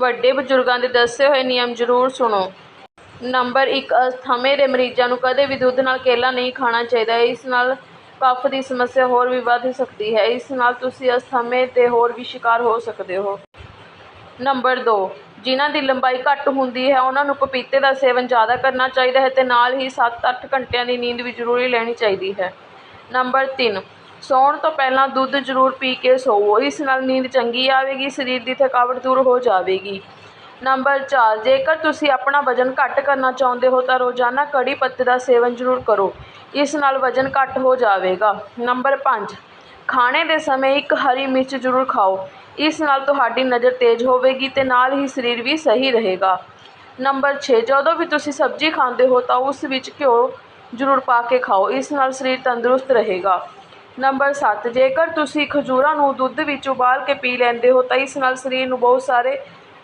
ਵੱਡੇ ਬਜ਼ੁਰਗਾਂ ਦੇ ਦੱਸੇ ਹੋਏ ਨਿਯਮ ਜ਼ਰੂਰ ਸੁਣੋ। ਨੰਬਰ 1 ਅਸਥਮੇ ਦੇ ਮਰੀਜ਼ਾਂ ਨੂੰ ਕਦੇ ਵੀ ਦੁੱਧ ਨਾਲ ਕੇਲਾ ਨਹੀਂ ਖਾਣਾ ਚਾਹੀਦਾ। ਇਸ ਨਾਲ ਕਫ ਦੀ ਸਮੱਸਿਆ ਹੋਰ ਵੀ ਵੱਧ ਸਕਦੀ ਹੈ। ਇਸ ਨਾਲ ਤੁਸੀਂ ਅਸਥਮੇ ਦੇ ਹੋਰ ਵੀ ਸ਼ਿਕਾਰ ਹੋ ਸਕਦੇ ਹੋ। ਨੰਬਰ 2 ਜਿਨ੍ਹਾਂ ਦੀ ਲੰਬਾਈ ਘੱਟ ਹੁੰਦੀ ਹੈ, ਉਹਨਾਂ ਨੂੰ ਪਪੀਤੇ ਦਾ ਸੇਵਨ ਜ਼ਿਆਦਾ ਕਰਨਾ ਚਾਹੀਦਾ ਹੈ ਤੇ ਨਾਲ ਹੀ 7-8 ਘੰਟਿਆਂ ਦੀ ਨੀਂਦ ਵੀ ਜ਼ਰੂਰੀ ਲੈਣੀ ਚਾਹੀਦੀ ਹੈ। ਨੰਬਰ 3 ਸੌਣ ਤੋਂ ਪਹਿਲਾਂ ਦੁੱਧ ਜ਼ਰੂਰ ਪੀ ਕੇ ਸੋਵੋ। ਇਸ ਨਾਲ ਨੀਂਦ ਚੰਗੀ ਆਵੇਗੀ, ਸਰੀਰ ਦੀ ਥਕਾਵਟ ਦੂਰ ਹੋ ਜਾਵੇਗੀ। ਨੰਬਰ 4 ਜੇਕਰ ਤੁਸੀਂ ਆਪਣਾ ਵਜ਼ਨ ਘੱਟ ਕਰਨਾ ਚਾਹੁੰਦੇ ਹੋ, ਤਾਂ ਰੋਜ਼ਾਨਾ ਕੜੀ ਪੱਤੇ ਦਾ ਸੇਵਨ ਜ਼ਰੂਰ ਕਰੋ। ਇਸ ਨਾਲ ਵਜ਼ਨ ਘੱਟ ਹੋ ਜਾਵੇਗਾ। ਨੰਬਰ 5 ਖਾਣੇ ਦੇ ਸਮੇਂ ਇੱਕ ਹਰੀ ਮਿਰਚ ਜ਼ਰੂਰ ਖਾਓ। ਇਸ ਨਾਲ ਤੁਹਾਡੀ ਨਜ਼ਰ ਤੇਜ਼ ਹੋਵੇਗੀ ਤੇ ਨਾਲ ਹੀ ਸਰੀਰ ਵੀ ਸਹੀ ਰਹੇਗਾ। ਨੰਬਰ 6 ਜਦੋਂ ਵੀ ਤੁਸੀਂ ਸਬਜ਼ੀ ਖਾਂਦੇ ਹੋ, ਤਾਂ ਉਸ ਵਿੱਚ ਘਿਓ ਜ਼ਰੂਰ ਪਾ ਕੇ ਖਾਓ। ਇਸ ਨਾਲ ਸਰੀਰ ਤੰਦਰੁਸਤ ਰਹੇਗਾ। ਨੰਬਰ 7 ਜੇਕਰ ਤੁਸੀਂ ਖਜੂਰਾਂ ਨੂੰ ਦੁੱਧ ਵਿੱਚ ਉਬਾਲ ਕੇ ਪੀ ਲੈਂਦੇ ਹੋ, ਤਾਂ ਇਸ ਨਾਲ ਸਰੀਰ ਨੂੰ ਬਹੁਤ ਸਾਰੇ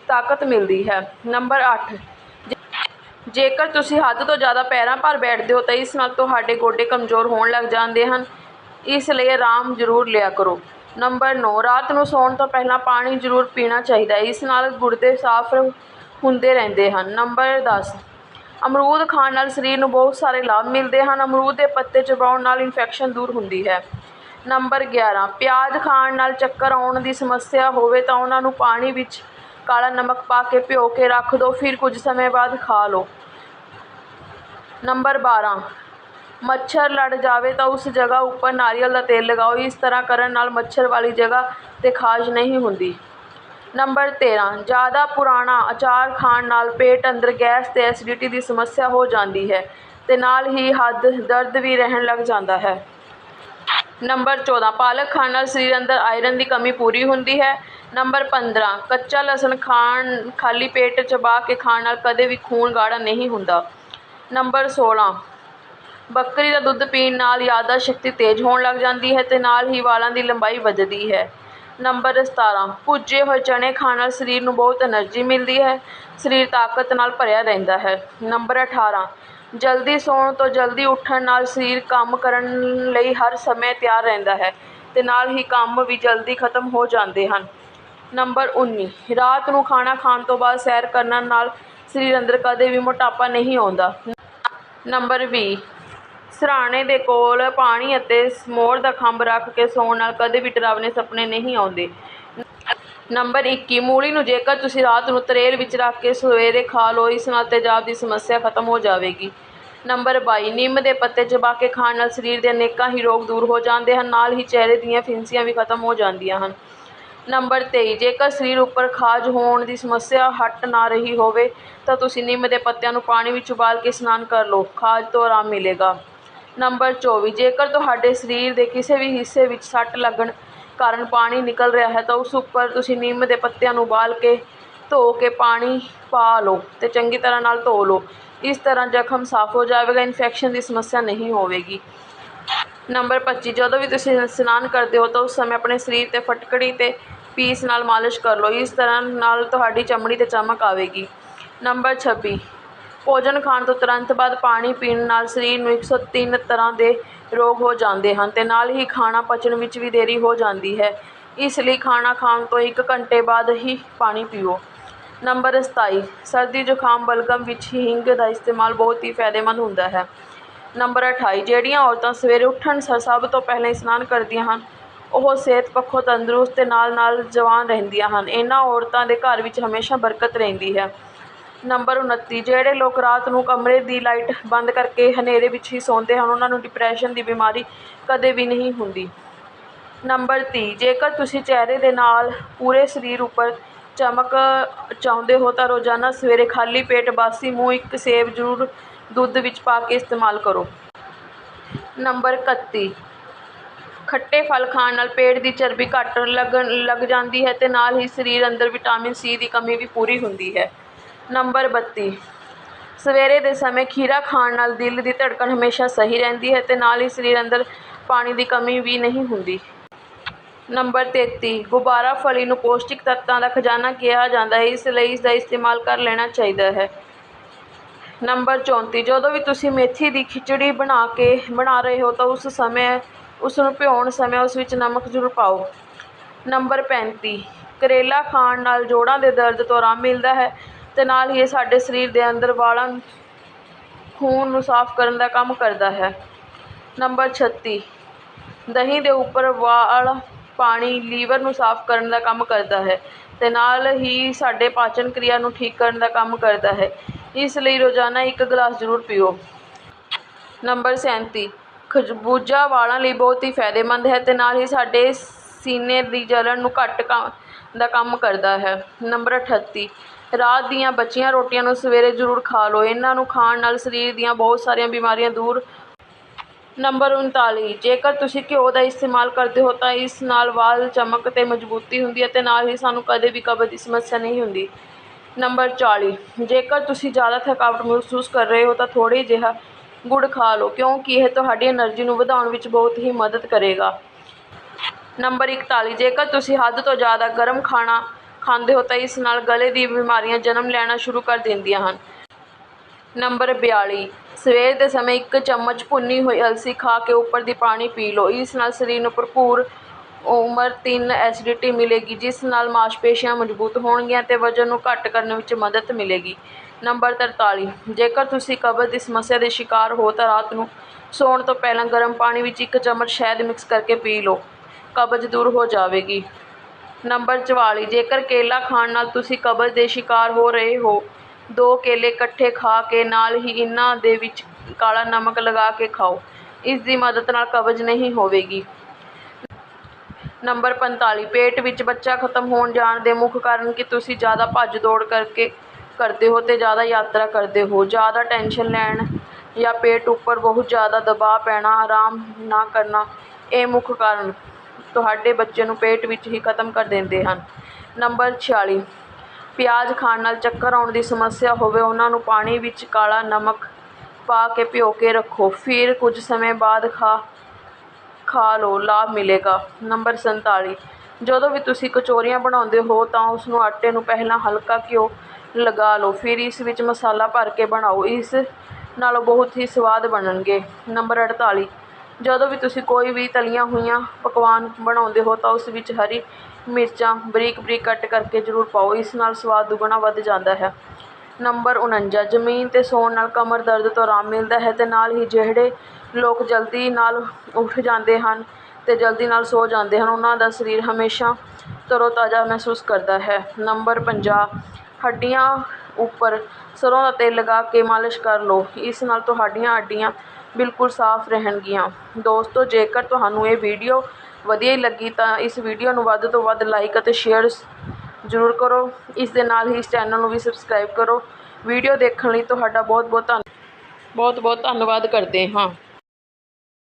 ਤਾਕਤ ਮਿਲਦੀ ਹੈ। ਨੰਬਰ 8 ਜੇਕਰ ਤੁਸੀਂ ਹੱਦ ਤੋਂ ਜ਼ਿਆਦਾ ਪੈਰਾਂ ਭਾਰ ਬੈਠਦੇ ਹੋ, ਤਾਂ ਇਸ ਨਾਲ ਤੁਹਾਡੇ ਗੋਡੇ ਕਮਜ਼ੋਰ ਹੋਣ ਲੱਗ ਜਾਂਦੇ ਹਨ। ਇਸ ਲਈ ਆਰਾਮ ਜ਼ਰੂਰ ਲਿਆ ਕਰੋ। ਨੰਬਰ 9 ਰਾਤ ਨੂੰ ਸੌਣ ਤੋਂ ਪਹਿਲਾਂ ਪਾਣੀ ਜ਼ਰੂਰ ਪੀਣਾ ਚਾਹੀਦਾ ਹੈ। ਇਸ ਨਾਲ ਗੁਰਦੇ ਸਾਫ਼ ਹੁੰਦੇ ਰਹਿੰਦੇ ਹਨ। ਨੰਬਰ 10 ਅਮਰੂਦ ਖਾਣ ਨਾਲ ਸਰੀਰ ਨੂੰ ਬਹੁਤ ਸਾਰੇ ਲਾਭ ਮਿਲਦੇ ਹਨ। ਅਮਰੂਦ ਦੇ ਪੱਤੇ ਚਬਾਉਣ ਨਾਲ ਇਨਫੈਕਸ਼ਨ ਦੂਰ ਹੁੰਦੀ ਹੈ। ਨੰਬਰ 11 ਪਿਆਜ਼ ਖਾਣ ਨਾਲ ਚੱਕਰ ਆਉਣ ਦੀ ਸਮੱਸਿਆ ਹੋਵੇ ਤਾਂ ਉਹਨਾਂ ਨੂੰ ਪਾਣੀ ਵਿੱਚ ਕਾਲਾ ਨਮਕ ਪਾ ਕੇ ਭਿਓ ਕੇ ਰੱਖ ਦਿਓ ਫਿਰ ਕੁਝ ਸਮੇਂ ਬਾਅਦ ਖਾ ਲਓ। ਨੰਬਰ 12 ਮੱਛਰ ਲੜ ਜਾਵੇ ਤਾਂ ਉਸ ਜਗ੍ਹਾ ਉੱਪਰ ਨਾਰੀਅਲ ਦਾ ਤੇਲ ਲਗਾਓ। ਇਸ ਤਰ੍ਹਾਂ ਕਰਨ ਨਾਲ ਮੱਛਰ ਵਾਲੀ ਜਗ੍ਹਾ 'ਤੇ ਖਾਜ ਨਹੀਂ ਹੁੰਦੀ। ਨੰਬਰ 13 ਜ਼ਿਆਦਾ ਪੁਰਾਣਾ ਅਚਾਰ ਖਾਣ ਨਾਲ ਪੇਟ ਅੰਦਰ ਗੈਸ ਅਤੇ ਐਸੀਡਿਟੀ ਦੀ ਸਮੱਸਿਆ ਹੋ ਜਾਂਦੀ ਹੈ ਅਤੇ ਨਾਲ ਹੀ ਹੱਦ, ਦਰਦ ਵੀ ਰਹਿਣ ਲੱਗ ਜਾਂਦਾ ਹੈ। ਨੰਬਰ 14 ਪਾਲਕ ਖਾਣ ਨਾਲ ਸਰੀਰ ਅੰਦਰ ਆਇਰਨ ਦੀ ਕਮੀ ਪੂਰੀ ਹੁੰਦੀ ਹੈ। ਨੰਬਰ 15 ਕੱਚਾ ਲਸਣ ਖਾਣ, ਖਾਲੀ ਪੇਟ ਚਬਾ ਕੇ ਖਾਣ ਨਾਲ ਕਦੇ ਵੀ ਖੂਨ ਗਾੜਾ ਨਹੀਂ ਹੁੰਦਾ। ਨੰਬਰ 16 ਬੱਕਰੀ ਦਾ ਦੁੱਧ ਪੀਣ ਨਾਲ ਯਾਦਾਸ਼ਤ ਸ਼ਕਤੀ ਤੇਜ਼ ਹੋਣ ਲੱਗ ਜਾਂਦੀ ਹੈ ਅਤੇ ਨਾਲ ਹੀ ਵਾਲਾਂ ਦੀ ਲੰਬਾਈ ਵੱਧਦੀ ਹੈ। ਨੰਬਰ ਸਤਾਰ੍ਹਾਂ ਭੁੱਜੇ ਹੋਏ ਚਣੇ ਖਾਣ ਨਾਲ ਸਰੀਰ ਨੂੰ ਬਹੁਤ ਐਨਰਜੀ ਮਿਲਦੀ ਹੈ। ਸਰੀਰ ਤਾਕਤ ਨਾਲ ਭਰਿਆ ਰਹਿੰਦਾ ਹੈ। ਨੰਬਰ ਅਠਾਰਾਂ। ਜਲਦੀ ਸੌਣ ਤੋਂ ਜਲਦੀ ਉੱਠਣ ਨਾਲ ਸਰੀਰ ਕੰਮ ਕਰਨ ਲਈ ਹਰ ਸਮੇਂ ਤਿਆਰ ਰਹਿੰਦਾ ਹੈ ਅਤੇ ਨਾਲ ਹੀ ਕੰਮ ਵੀ ਜਲਦੀ ਖਤਮ ਹੋ ਜਾਂਦੇ ਹਨ। ਨੰਬਰ ਉੱਨੀ। ਰਾਤ ਨੂੰ ਖਾਣਾ ਖਾਣ ਤੋਂ ਬਾਅਦ ਸੈਰ ਕਰਨ ਨਾਲ ਸਰੀਰ ਅੰਦਰ ਕਦੇ ਵੀ ਮੋਟਾਪਾ ਨਹੀਂ ਆਉਂਦਾ। ਨੰਬਰ ਵੀਹ। ਸਿਰਹਾਣੇ ਦੇ ਕੋਲ ਪਾਣੀ ਅਤੇ ਮੋਰ ਦਾ ਖੰਭ ਰੱਖ ਕੇ ਸੌਣ ਨਾਲ ਕਦੇ ਵੀ ਡਰਾਵਨੇ ਸੁਪਨੇ ਨਹੀਂ ਆਉਂਦੇ। ਨੰਬਰ 21 ਮੂਲੀ ਨੂੰ ਜੇਕਰ ਤੁਸੀਂ ਰਾਤ ਨੂੰ ਤਰੇਲ ਵਿੱਚ ਰੱਖ ਕੇ ਸਵੇਰੇ ਖਾ ਲਓ, ਇਸ ਨਾਲ ਤੇਜ਼ਾਬ ਦੀ ਸਮੱਸਿਆ ਖਤਮ ਹੋ ਜਾਵੇਗੀ। ਨੰਬਰ ਬਾਈ, ਨਿੰਮ ਦੇ ਪੱਤੇ ਚਬਾ ਕੇ ਖਾਣ ਨਾਲ ਸਰੀਰ ਦੇ ਅਨੇਕਾਂ ਹੀ ਰੋਗ ਦੂਰ ਹੋ ਜਾਂਦੇ ਹਨ, ਨਾਲ ਹੀ ਚਿਹਰੇ ਦੀਆਂ ਫਿੰਸੀਆਂ ਵੀ ਖਤਮ ਹੋ ਜਾਂਦੀਆਂ ਹਨ। ਨੰਬਰ ਤੇਈ, ਜੇਕਰ ਸਰੀਰ ਉੱਪਰ ਖਾਜ ਹੋਣ ਦੀ ਸਮੱਸਿਆ ਹਟ ਨਾ ਰਹੀ ਹੋਵੇ, ਤਾਂ ਤੁਸੀਂ ਨਿੰਮ ਦੇ ਪੱਤਿਆਂ ਨੂੰ ਪਾਣੀ ਵਿੱਚ ਉਬਾਲ ਕੇ ਇਸ਼ਨਾਨ ਕਰ ਲਓ। ਖਾਜ ਤੋਂ ਆਰਾਮ ਮਿਲੇਗਾ। ਨੰਬਰ 24 ਜੇਕਰ ਤੁਹਾਡੇ ਸਰੀਰ ਦੇ ਕਿਸੇ ਵੀ ਹਿੱਸੇ ਵਿੱਚ ਸੱਟ ਲੱਗਣ ਕਾਰਨ ਪਾਣੀ ਨਿਕਲ ਰਿਹਾ ਹੈ, ਤਾਂ ਉਸ ਉੱਪਰ ਤੁਸੀਂ ਨਿੰਮ ਦੇ ਪੱਤਿਆਂ ਨੂੰ ਉਬਾਲ ਕੇ ਧੋ ਕੇ ਪਾਣੀ ਪਾ ਲਓ ਤੇ ਚੰਗੀ ਤਰ੍ਹਾਂ ਨਾਲ ਧੋ ਲਓ। ਇਸ ਤਰ੍ਹਾਂ ਜ਼ਖਮ ਸਾਫ਼ ਹੋ ਜਾਵੇਗਾ, ਇਨਫੈਕਸ਼ਨ ਦੀ ਸਮੱਸਿਆ ਨਹੀਂ ਹੋਵੇਗੀ। ਨੰਬਰ 25 ਜਦੋਂ ਵੀ ਤੁਸੀਂ ਇਸ਼ਨਾਨ ਕਰਦੇ ਹੋ, ਤਾਂ ਉਸ ਸਮੇਂ ਆਪਣੇ ਸਰੀਰ ਤੇ ਫਟਕੜੀ ਤੇ ਪੀਸ ਨਾਲ ਮਾਲਿਸ਼ ਕਰ ਲਓ। ਇਸ ਤਰ੍ਹਾਂ ਨਾਲ ਤੁਹਾਡੀ ਚਮੜੀ ਤੇ ਚਮਕ ਆਵੇਗੀ। ਨੰਬਰ 26 ਭੋਜਨ ਖਾਣ ਤੋਂ ਤੁਰੰਤ ਬਾਅਦ ਪਾਣੀ ਪੀਣ ਨਾਲ ਸਰੀਰ ਨੂੰ 103 ਤਰ੍ਹਾਂ ਦੇ ਰੋਗ ਹੋ ਜਾਂਦੇ ਹਨ ਅਤੇ ਨਾਲ ਹੀ ਖਾਣਾ ਪਚਣ ਵਿੱਚ ਵੀ ਦੇਰੀ ਹੋ ਜਾਂਦੀ ਹੈ। ਇਸ ਲਈ ਖਾਣਾ ਖਾਣ ਤੋਂ ਇੱਕ ਘੰਟੇ ਬਾਅਦ ਹੀ ਪਾਣੀ ਪੀਓ। ਨੰਬਰ 27 ਸਰਦੀ ਜ਼ੁਕਾਮ ਬਲਗਮ ਵਿੱਚ ਹਿੰਗ ਦਾ ਇਸਤੇਮਾਲ ਬਹੁਤ ਹੀ ਫਾਇਦੇਮੰਦ ਹੁੰਦਾ ਹੈ। ਨੰਬਰ 28 ਜਿਹੜੀਆਂ ਔਰਤਾਂ ਸਵੇਰੇ ਉੱਠਣ ਸਾਰ ਸਭ ਤੋਂ ਪਹਿਲਾਂ ਇਸ਼ਨਾਨ ਕਰਦੀਆਂ ਹਨ, ਉਹ ਸਿਹਤ ਪੱਖੋਂ ਤੰਦਰੁਸਤ ਅਤੇ ਨਾਲ ਨਾਲ ਜਵਾਨ ਰਹਿੰਦੀਆਂ ਹਨ। ਇਹਨਾਂ ਔਰਤਾਂ ਦੇ ਘਰ ਵਿੱਚ ਹਮੇਸ਼ਾ ਬਰਕਤ ਰਹਿੰਦੀ ਹੈ। ਨੰਬਰ 29 ਜਿਹੜੇ ਲੋਕ ਰਾਤ ਨੂੰ ਕਮਰੇ ਦੀ ਲਾਈਟ ਬੰਦ ਕਰਕੇ ਹਨੇਰੇ ਵਿੱਚ ਹੀ ਸੌਂਦੇ ਹਨ, ਉਹਨਾਂ ਨੂੰ ਡਿਪਰੈਸ਼ਨ ਦੀ ਬਿਮਾਰੀ ਕਦੇ ਵੀ ਨਹੀਂ ਹੁੰਦੀ। ਨੰਬਰ 30 ਜੇਕਰ ਤੁਸੀਂ ਚਿਹਰੇ ਦੇ ਨਾਲ ਪੂਰੇ ਸਰੀਰ ਉੱਪਰ ਚਮਕ ਚਾਹੁੰਦੇ ਹੋ, ਤਾਂ ਰੋਜ਼ਾਨਾ ਸਵੇਰੇ ਖਾਲੀ ਪੇਟ ਬਾਸੀ ਮੂੰਹ ਇੱਕ ਸੇਬ ਜ਼ਰੂਰ ਦੁੱਧ ਵਿੱਚ ਪਾ ਕੇ ਇਸਤੇਮਾਲ ਕਰੋ। ਨੰਬਰ 31 ਖੱਟੇ ਫਲ ਖਾਣ ਨਾਲ ਪੇਟ ਦੀ ਚਰਬੀ ਘੱਟ ਲੱਗਣ, ਲੱਗ ਜਾਂਦੀ ਹੈ ਤੇ ਨਾਲ ਹੀ ਸਰੀਰ ਅੰਦਰ ਵਿਟਾਮਿਨ ਸੀ ਦੀ ਕਮੀ ਵੀ ਪੂਰੀ ਹੁੰਦੀ ਹੈ। ਨੰਬਰ 32 ਸਵੇਰੇ ਦੇ ਸਮੇਂ ਖੀਰਾ ਖਾਣ ਨਾਲ ਦਿਲ ਦੀ ਧੜਕਣ ਹਮੇਸ਼ਾ ਸਹੀ ਰਹਿੰਦੀ ਹੈ ਤੇ ਨਾਲ ਹੀ ਸਰੀਰ ਅੰਦਰ ਪਾਣੀ ਦੀ ਕਮੀ ਵੀ ਨਹੀਂ ਹੁੰਦੀ। ਨੰਬਰ 33 ਗੁਬਾਰਾ ਫਲੀ ਨੂੰ ਪੌਸ਼ਟਿਕ ਤੱਤਾਂ ਦਾ ਖਜ਼ਾਨਾ ਕਿਹਾ ਜਾਂਦਾ ਹੈ, ਇਸ ਲਈ ਇਸ ਦਾ ਇਸਤੇਮਾਲ ਕਰ ਲੈਣਾ ਚਾਹੀਦਾ ਹੈ। ਨੰਬਰ 34 ਜਦੋਂ ਵੀ ਤੁਸੀਂ ਮੇਥੀ ਦੀ ਖਿਚੜੀ ਬਣਾ ਕੇ ਬਣਾ ਰਹੇ ਹੋ ਤਾਂ ਉਸ ਸਮੇਂ, ਉਸ ਨੂੰ ਭਿਉਣ ਸਮੇਂ ਉਸ ਵਿੱਚ ਨਮਕ ਜ਼ਰੂਰ ਪਾਓ। ਨੰਬਰ 35 ਕਰੇਲਾ ਖਾਣ ਨਾਲ ਜੋੜਾਂ ਦੇ ਦਰਦ ਤੋਂ ਆਰਾਮ ਮਿਲਦਾ ਹੈ। ਅਤੇ ਨਾਲ ਹੀ ਇਹ ਸਾਡੇ ਸਰੀਰ ਦੇ ਅੰਦਰ ਵਾਲਾਂ ਖੂਨ ਨੂੰ ਸਾਫ਼ ਕਰਨ ਦਾ ਕੰਮ ਕਰਦਾ ਹੈ। ਨੰਬਰ 36 ਦਹੀਂ ਦੇ ਉੱਪਰ ਵਾਲਾ, ਪਾਣੀ, ਲੀਵਰ ਨੂੰ ਸਾਫ਼ ਕਰਨ ਦਾ ਕੰਮ ਕਰਦਾ ਹੈ ਅਤੇ ਨਾਲ ਹੀ ਸਾਡੇ ਪਾਚਨ ਕਿਰਿਆ ਨੂੰ ਠੀਕ ਕਰਨ ਦਾ ਕੰਮ ਕਰਦਾ ਹੈ। ਇਸ ਲਈ ਰੋਜ਼ਾਨਾ ਇੱਕ ਗਲਾਸ ਜ਼ਰੂਰ ਪੀਓ। ਨੰਬਰ 37 ਖਰਬੂਜਾ ਵਾਲਾਂ ਲਈ ਬਹੁਤ ਹੀ ਫਾਇਦੇਮੰਦ ਹੈ ਅਤੇ ਨਾਲ ਹੀ ਸਾਡੇ ਸੀਨੇ ਦੀ ਜਲਣ ਨੂੰ ਘੱਟ ਕ- ਦਾ ਕੰਮ ਕਰਦਾ ਹੈ। ਨੰਬਰ 38 ਰਾਤ ਦੀਆਂ ਬਚੀਆਂ ਰੋਟੀਆਂ ਨੂੰ ਸਵੇਰੇ ਜ਼ਰੂਰ ਖਾ ਲਓ। ਇਹਨਾਂ ਨੂੰ ਖਾਣ ਨਾਲ ਸਰੀਰ ਦੀਆਂ ਬਹੁਤ ਸਾਰੀਆਂ ਬਿਮਾਰੀਆਂ ਦੂਰ ਨੰਬਰ 39 ਜੇਕਰ ਤੁਸੀਂ ਘਿਓ ਦਾ ਇਸਤੇਮਾਲ ਕਰਦੇ ਹੋ ਤਾਂ ਇਸ ਨਾਲ ਵਾਲ ਚਮਕ ਤੇ ਮਜ਼ਬੂਤੀ ਹੁੰਦੀ ਹੈ ਤੇ ਨਾਲ ਹੀ ਸਾਨੂੰ ਕਦੇ ਵੀ ਕਬਜ਼ ਦੀ ਸਮੱਸਿਆ ਨਹੀਂ ਹੁੰਦੀ। ਨੰਬਰ 40 ਜੇਕਰ ਤੁਸੀਂ ਜ਼ਿਆਦਾ ਥਕਾਵਟ ਮਹਿਸੂਸ ਕਰ ਰਹੇ ਹੋ ਤਾਂ ਥੋੜੀ ਜਿਹਾ ਗੁੜ ਖਾ ਲਓ, ਕਿਉਂਕਿ ਇਹ ਤੁਹਾਡੀ એનર્ਜੀ ਨੂੰ ਵਧਾਉਣ ਵਿੱਚ ਬਹੁਤ ਹੀ ਮਦਦ ਕਰੇਗਾ। ਨੰਬਰ 41 ਜੇਕਰ ਤੁਸੀਂ ਹੱਦ ਤੋਂ ਜ਼ਿਆਦਾ ਗਰਮ ਖਾਣਾ ਖਾਂਦੇ ਹੋ ਤਾਂ ਇਸ ਨਾਲ ਗਲੇ ਦੀ ਬਿਮਾਰੀਆਂ ਜਨਮ ਲੈਣਾ ਸ਼ੁਰੂ ਕਰ ਦਿੰਦੀਆਂ ਹਨ। ਨੰਬਰ 42 ਸਵੇਰ ਦੇ ਸਮੇਂ ਇੱਕ ਚਮਚ ਭੁੰਨੀ ਹੋਈ ਅਲਸੀ ਖਾ ਕੇ ਉੱਪਰ ਦੀ ਪਾਣੀ ਪੀ ਲਓ। ਇਸ ਨਾਲ ਸਰੀਰ ਨੂੰ ਭਰਪੂਰ ਉਮਰ ਤਿੰਨ ਐਸਿਡਿਟੀ ਮਿਲੇਗੀ, ਜਿਸ ਨਾਲ ਮਾਸਪੇਸ਼ੀਆਂ ਮਜ਼ਬੂਤ ਹੋਣਗੀਆਂ ਤੇ ਵਜ਼ਨ ਨੂੰ ਘੱਟ ਕਰਨ ਵਿੱਚ ਮਦਦ ਮਿਲੇਗੀ। ਨੰਬਰ 43 ਜੇਕਰ ਤੁਸੀਂ ਕਬਜ਼ ਦੀ ਸਮੱਸਿਆ ਦੇ ਸ਼ਿਕਾਰ ਹੋ ਤਾਂ ਰਾਤ ਨੂੰ ਸੌਣ ਤੋਂ ਪਹਿਲਾਂ ਗਰਮ ਪਾਣੀ ਵਿੱਚ ਇੱਕ ਚਮਚ ਸ਼ਹਿਦ ਮਿਕਸ ਕਰਕੇ ਪੀ ਲਓ। ਕਬਜ਼ ਦੂਰ ਹੋ ਜਾਵੇਗੀ। ਨੰਬਰ 44 ਜੇਕਰ ਕੇਲਾ ਖਾਣ ਨਾਲ ਤੁਸੀਂ ਕਬਜ਼ ਦੇ ਸ਼ਿਕਾਰ ਹੋ ਰਹੇ ਹੋ, ਦੋ ਕੇਲੇ ਇਕੱਠੇ ਖਾ ਕੇ ਨਾਲ ਹੀ ਇਹਨਾਂ ਦੇ ਵਿੱਚ ਕਾਲਾ ਨਮਕ ਲਗਾ ਕੇ ਖਾਓ। ਇਸ ਦੀ ਮਦਦ ਨਾਲ ਕਬਜ਼ ਨਹੀਂ ਹੋਵੇਗੀ। ਨੰਬਰ 45 ਪੇਟ ਵਿੱਚ ਬੱਚਾ ਖਤਮ ਹੋਣ ਜਾਣ ਦੇ ਮੁੱਖ ਕਾਰਨ ਕਿ ਤੁਸੀਂ ਜ਼ਿਆਦਾ ਭੱਜ ਦੌੜ ਕਰਕੇ ਕਰਦੇ ਹੋ ਤੇ ਜ਼ਿਆਦਾ ਯਾਤਰਾ ਕਰਦੇ ਹੋ। ਜ਼ਿਆਦਾ ਟੈਨਸ਼ਨ ਲੈਣ ਜਾਂ ਪੇਟ ਉੱਪਰ ਬਹੁਤ ਜ਼ਿਆਦਾ ਦਬਾਅ ਪੈਣਾ, ਆਰਾਮ ਨਾ ਕਰਨਾ, ਇਹ ਮੁੱਖ ਕਾਰਨ। ਤੁਹਾਡੇ ਬੱਚੇ ਨੂੰ ਪੇਟ ਵਿੱਚ ਹੀ ਖਤਮ ਕਰ ਦਿੰਦੇ ਹਨ। ਨੰਬਰ 46 ਪਿਆਜ਼ ਖਾਣ ਨਾਲ ਚੱਕਰ ਆਉਣ ਦੀ ਸਮੱਸਿਆ ਹੋਵੇ, ਉਹਨਾਂ ਨੂੰ ਪਾਣੀ ਵਿੱਚ ਕਾਲਾ ਨਮਕ ਪਾ ਕੇ ਭਿਓ ਕੇ ਰੱਖੋ। ਫਿਰ ਕੁਝ ਸਮੇਂ ਬਾਅਦ ਖਾ ਖਾ ਲਓ, ਲਾਭ ਮਿਲੇਗਾ। ਨੰਬਰ 47 ਜਦੋਂ ਵੀ ਤੁਸੀਂ ਕਚੋਰੀਆਂ ਬਣਾਉਂਦੇ ਹੋ, ਤਾਂ ਉਸ ਨੂੰ ਆਟੇ ਨੂੰ ਪਹਿਲਾਂ ਹਲਕਾ ਘਿਓ ਲਗਾ ਲਓ। ਫਿਰ ਇਸ ਵਿੱਚ ਮਸਾਲਾ ਭਰ ਕੇ ਬਣਾਓ। ਇਸ ਨਾਲੋਂ ਬਹੁਤ ਹੀ ਸਵਾਦ ਬਣਨਗੇ। ਨੰਬਰ 48 ਜਦੋਂ ਵੀ ਤੁਸੀਂ ਕੋਈ ਵੀ ਤਲੀਆਂ ਹੋਈਆਂ ਪਕਵਾਨ ਬਣਾਉਂਦੇ ਹੋ ਤਾਂ ਉਸ ਵਿੱਚ ਹਰੀ ਮਿਰਚਾਂ ਬਰੀਕ ਬਰੀਕ ਕੱਟ ਕਰਕੇ ਜ਼ਰੂਰ ਪਾਓ, ਇਸ ਨਾਲ ਸਵਾਦ ਦੁੱਗਣਾ ਵੱਧ ਜਾਂਦਾ ਹੈ। ਨੰਬਰ 49 ਜ਼ਮੀਨ 'ਤੇ ਸੌਣ ਨਾਲ ਕਮਰ ਦਰਦ ਤੋਂ ਆਰਾਮ ਮਿਲਦਾ ਹੈ ਅਤੇ ਨਾਲ ਹੀ ਜਿਹੜੇ ਲੋਕ ਜਲਦੀ ਨਾਲ ਉੱਠ ਜਾਂਦੇ ਹਨ ਅਤੇ ਜਲਦੀ ਨਾਲ ਸੋ ਜਾਂਦੇ ਹਨ, ਉਹਨਾਂ ਦਾ ਸਰੀਰ ਹਮੇਸ਼ਾ ਤਰੋਤਾਜ਼ਾ ਮਹਿਸੂਸ ਕਰਦਾ ਹੈ। ਨੰਬਰ 50 ਹੱਡੀਆਂ ਉੱਪਰ ਸਰ੍ਹੋਂ ਦਾ ਤੇਲ ਲਗਾ ਕੇ ਮਾਲਿਸ਼ ਕਰ ਲਓ, ਇਸ ਨਾਲ ਤੁਹਾਡੀਆਂ ਹੱਡੀਆਂ ਬਿਲਕੁਲ ਸਾਫ਼ ਰਹਿਣਗੀਆਂ। ਦੋਸਤੋ, ਜੇਕਰ ਤੁਹਾਨੂੰ ਇਹ ਵੀਡੀਓ ਵਧੀਆ ਲੱਗੀ ਤਾਂ ਇਸ ਵੀਡੀਓ ਨੂੰ ਵੱਧ ਤੋਂ ਵੱਧ ਲਾਈਕ ਅਤੇ ਸ਼ੇਅਰ ਜ਼ਰੂਰ ਕਰੋ। ਇਸ ਦੇ ਨਾਲ ਹੀ ਇਸ ਚੈਨਲ ਨੂੰ ਵੀ ਸਬਸਕ੍ਰਾਈਬ ਕਰੋ। ਵੀਡੀਓ ਦੇਖਣ ਲਈ ਤੁਹਾਡਾ ਬਹੁਤ ਬਹੁਤ ਧੰਨ ਬਹੁਤ ਬਹੁਤ ਧੰਨਵਾਦ ਕਰਦੇ ਹਾਂ।